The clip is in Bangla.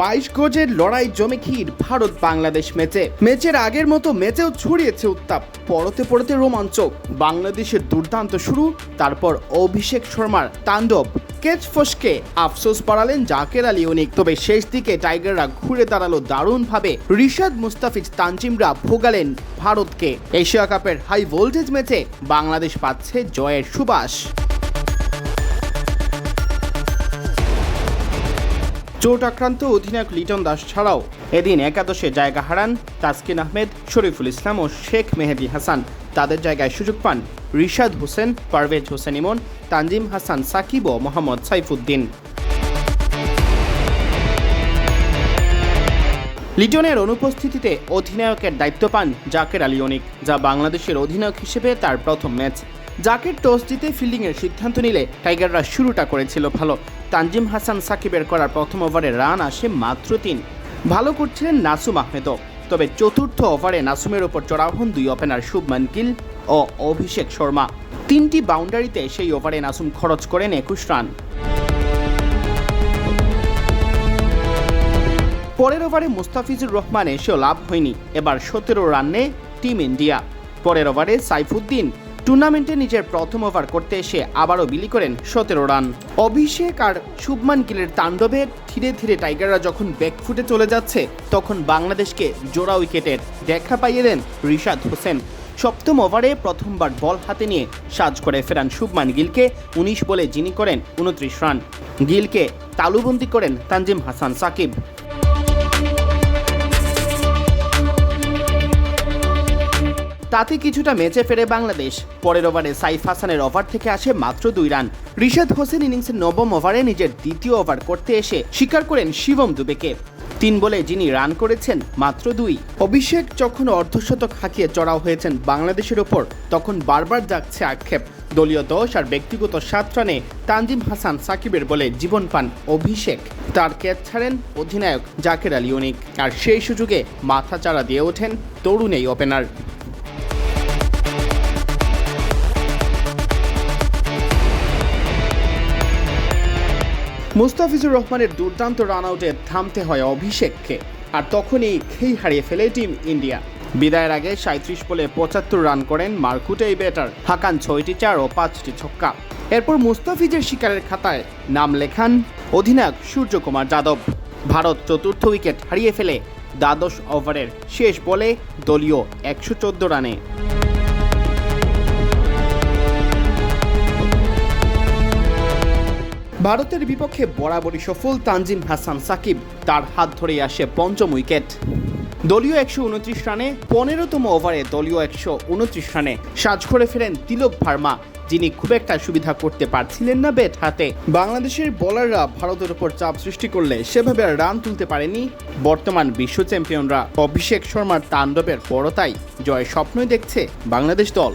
বাইশ গজের লড়াই জমে ক্ষীর ভারত বাংলাদেশ ম্যাচে। ম্যাচের আগের মতো ম্যাচেও ছড়িয়েছে উত্তাপ। পড়তে পড়তে রোমাঞ্চ। বাংলাদেশের দুর্দান্ত শুরু, তারপর অভিষেক শর্মার তাণ্ডব। কেচ ফসকে আফসোস পাড়ালেন জাকের আলী অনিক। তবে শেষ দিকে টাইগাররা ঘুরে দাঁড়াল দারুণভাবে। রিশাদ মুস্তাফিজ তানজিমরা ভোগালেন ভারতকে। এশিয়া কাপের হাই ভোল্টেজ ম্যাচে বাংলাদেশ পাচ্ছে জয়ের সুবাস। চোট আক্রান্ত অধিনায়ক লিটন দাস ছাড়াও এদিন একাদশে জায়গা হারান তাসকিন আহমেদ, শরীফুল ইসলাম ও শেখ মেহেদি হাসান। তাদের জায়গায় সুযোগ পান রিশাদ হোসেন, পারভেজ হোসেন ইমন, তানজিম হাসান সাকিব ও মোহাম্মদ সাইফুদ্দিন। লিটনের অনুপস্থিতিতে অধিনায়কের দায়িত্ব পান জাকের আলী অনিক, যা বাংলাদেশের অধিনায়ক হিসেবে তার প্রথম ম্যাচ। জাকের টস জিতে ফিল্ডিংয়ের সিদ্ধান্ত নিলে টাইগাররা শুরুটা করেছিল ভালো। তানজিম হাসান সাকিবের করার প্রথম ওভারে রান আসে মাত্র তিন। ভালো করছিলেন নাসুম আহমেদও। তবে চতুর্থ ওভারে নাসুমের ওপর চড়াও হন দুই ওপেনার শুভমান গিল ও অভিষেক শর্মা। তিনটি বাউন্ডারিতে সেই ওভারে নাসুম খরচ করেন একুশ রান। পরের ওভারে মুস্তাফিজুর রহমান এসেও লাভ হয়নি। এবার সতেরো রানে টিম ইন্ডিয়া। পরের ওভারে সাইফুদ্দিন টুর্নামেন্টে নিজের প্রথম ওভার করতে এসে আবারও বিলি করেন সতেরো রান। অভিষেক আর শুভমান গিলের তাণ্ডবে ধীরে ধীরে টাইগাররা যখন ব্যাকফুটে চলে যাচ্ছে, তখন বাংলাদেশকে জোড়া উইকেটের দেখা পাইয়ে দেন রিশাদ হোসেন। সপ্তম ওভারে প্রথমবার বল হাতে নিয়ে সাজ করে ফেরান শুভমান গিলকে, উনিশ বলে যিনি করেন উনত্রিশ রান। গিলকে তালুবন্দি করেন তানজিম হাসান সাকিব। তাতে কিছুটা ম্যাচে ফেরে বাংলাদেশ। পরের ওভারে সাইফ হাসানের ওভার থেকে আসে মাত্র দুই রান। রিশাদ হোসেন ইনিংসের নবম ওভারে নিজের দ্বিতীয় ওভার করতে এসে স্বীকার করেন শিবম দুবেকে। তিন বলে যিনি রান করেছেন, মাত্র দুই। অভিষেক যখন অর্ধশতক হাঁকিয়ে চড়াও হয়েছেন বাংলাদেশের ওপর, তখন বারবার যাচ্ছে আক্ষেপ। দলীয় দোষ আর ব্যক্তিগত সাত রানে তানজিম হাসান সাকিবের বলে জীবন পান অভিষেক। তার ক্যাচ ছাড়েন অধিনায়ক জাকের আলী আর সেই সুযোগে মাথা চাড়া দিয়ে ওঠেন তরুণ এই ওপেনার। মুস্তাফিজুর রহমানের দুর্দান্ত রান আউটে থামতে হয় অভিষেককে, আর তখনই খেই হারিয়ে ফেলে টিম ইন্ডিয়া। বিদায়ের আগে সাঁত্রিশ বলে পঁচাত্তর রান করেন মার্কুটে এই ব্যাটার, হাকান ছয়টি চার ও পাঁচটি ছক্কা। এরপর মুস্তাফিজের শিকারের খাতায় নাম লেখান অধিনায়ক সূর্যকুমার যাদব। ভারত চতুর্থ উইকেট হারিয়ে ফেলে দ্বাদশ ওভারের শেষ বলে দলীয় একশো চোদ্দ রানে। ভারতের বিপক্ষে বরাবরই সফল তানজিম হাসান সাকিব তার হাত ধরেই আসে পঞ্চম উইকেট। দলীয় একশো উনত্রিশ রানে পনেরোতম ওভারে দলীয় একশো উনত্রিশ রানে সাজ করে ফেরেন তিলক ভার্মা, যিনি খুব একটা সুবিধা করতে পারছিলেন না ব্যাট হাতে। বাংলাদেশের বোলাররা ভারতের উপর চাপ সৃষ্টি করলে সেভাবে আর রান তুলতে পারেনি। বর্তমান বিশ্ব চ্যাম্পিয়নরা অভিষেক শর্মার তাণ্ডবের বড়তাই জয় স্বপ্নই দেখছে বাংলাদেশ দল।